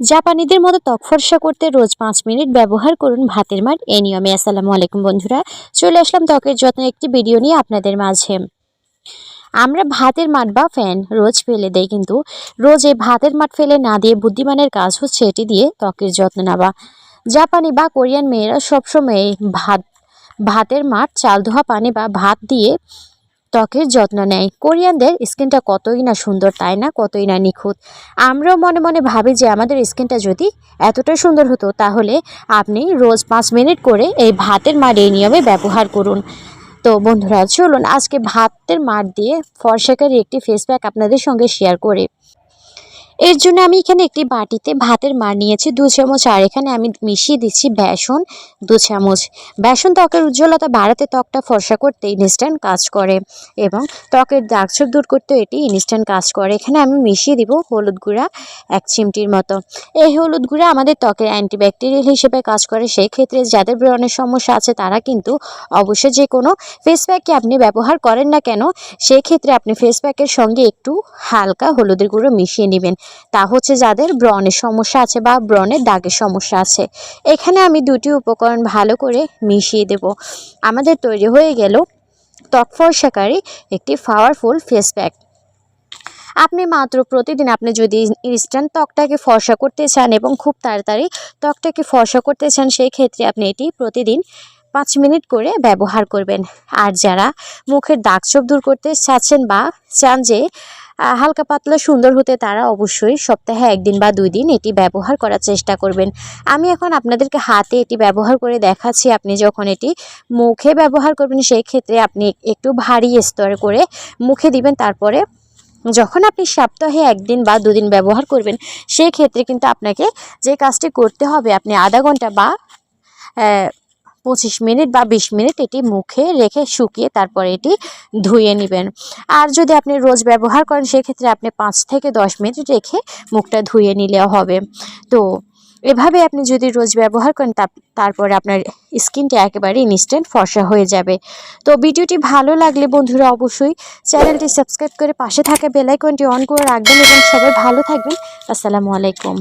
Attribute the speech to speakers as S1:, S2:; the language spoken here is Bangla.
S1: জাপানিদের মতো ত্বক ফর্সা করতে রোজ পাঁচ মিনিট ব্যবহার করুন ভাতের মার। এই নিয়মে, আসসালামু আলাইকুম বন্ধুরা। চলে আসলাম ত্বকের যত্নের একটি ভিডিও নিয়ে আপনাদের মাঝে। আমরা ভাতের মাঠ বা ফ্যান রোজ ফেলে দেই, কিন্তু রোজ এই ভাতের মাঠ ফেলে না দিয়ে বুদ্ধিমানের কাজ হচ্ছে এটি দিয়ে ত্বকের যত্ন নেওয়া। জাপানি বা কোরিয়ান মেয়েরা সবসময় ভাত, ভাতের মাঠ চাল ধোয়া পানি বা ভাত দিয়ে ত্বকের যত্ন নেয়। কোরিয়ানদের স্কিনটা কতই না সুন্দর তাই না? কতই না নিখুঁত। আমরাও মনে মনে ভাবি যে আমাদের স্কিনটা যদি এতটা সুন্দর হতো, তাহলে আপনি রোজ পাঁচ মিনিট করে এই ভাতের মার এই নিয়মে ব্যবহার করুন। তো বন্ধুরা, চলুন আজকে ভাতের মার দিয়ে ফর্সাকারী একটি ফেস প্যাক আপনাদের সঙ্গে শেয়ার করি। এর জন্য আমি এখানে একটি বাটিতে ভাতের মার নিয়েছি, দু চামচ, আর এখানে আমি মিশিয়ে দিচ্ছি বেসন, দু চামচ। বেসন ত্বকের উজ্জ্বলতা বাড়াতে ত্বকটা ফর্সা করতে ইনস্ট্যান্ট কাজ করে এবং ত্বকের দাগছোপ দূর করতে এটি ইনস্ট্যান্ট কাজ করে। এখানে আমি মিশিয়ে দিব হলুদ গুঁড়া এক চিমটির মতো। এই হলুদ গুঁড়া আমাদের ত্বকের অ্যান্টিব্যাকটেরিয়াল হিসেবে কাজ করে। সেই ক্ষেত্রে যাদের ব্রণের সমস্যা আছে, তারা কিন্তু অবশ্যই যে কোনো ফেস প্যাককে আপনি ব্যবহার করেন না কেন সেই ক্ষেত্রে আপনি ফেস প্যাকের সঙ্গে একটু হালকা হলুদের গুঁড়ো মিশিয়ে নেবেন। তা হচ্ছে যাদের ব্রণের সমস্যা আছে বা ব্রণের দাগের সমস্যা আছে। এখানে আমি দুটি উপকরণ ভালো করে মিশিয়ে দেব। আমাদের তৈরি হয়ে গেল ত্বক ফর্সাকারী একটি পাওয়ারফুল ফেস প্যাক আপনি মাত্র প্রতিদিন আপনি যদি ইনস্ট্যান্ট ত্বকটাকে ফর্সা করতে চান এবং খুব তাড়াতাড়ি ত্বকটাকে ফর্সা করতে চান, সেই ক্ষেত্রে আপনি এটি প্রতিদিন পাঁচ মিনিট করে ব্যবহার করবেন। আর যারা মুখের দাগ দাগছোপ দূর করতে চাচ্ছেন বা চান যে হালকা পাতলা সুন্দর হতে, তারা অবশ্যই সপ্তাহে একদিন বা দুই দিন এটি ব্যবহার করার চেষ্টা করবেন। আমি এখন আপনাদেরকে হাতে এটি ব্যবহার করে দেখাচ্ছি। আপনি যখন এটি মুখে ব্যবহার করবেন সেই ক্ষেত্রে আপনি একটু ভারী স্তর করে মুখে দিবেন। তারপরে যখন আপনি সপ্তাহে একদিন বা দুদিন ব্যবহার করবেন সেই ক্ষেত্রে কিন্তু আপনাকে যে কাজটি করতে হবে, আপনি আধা ঘণ্টা বা পঁচিশ মিনিট বা বিশ মিনিট এটি মুখে রেখে শুকিয়ে তারপরে এটি ধুয়ে নেবেন। আর যদি আপনি রোজ ব্যবহার করেন, সেক্ষেত্রে আপনি পাঁচ থেকে দশ মিনিট রেখে মুখটা ধুয়ে নিলেও হবে। তো, এভাবে আপনি যদি রোজ ব্যবহার করেন তারপরে আপনার স্কিনটা একেবারে ইনস্ট্যান্ট ফর্সা হয়ে যাবে। তো, ভিডিওটি ভালো লাগলে বন্ধুরা অবশ্যই চ্যানেলটি সাবস্ক্রাইব করে পাশে থাকা বেলাইকনটি অন করে রাখবেন এবং সবাই ভালো থাকবেন। আসসালামু আলাইকুম।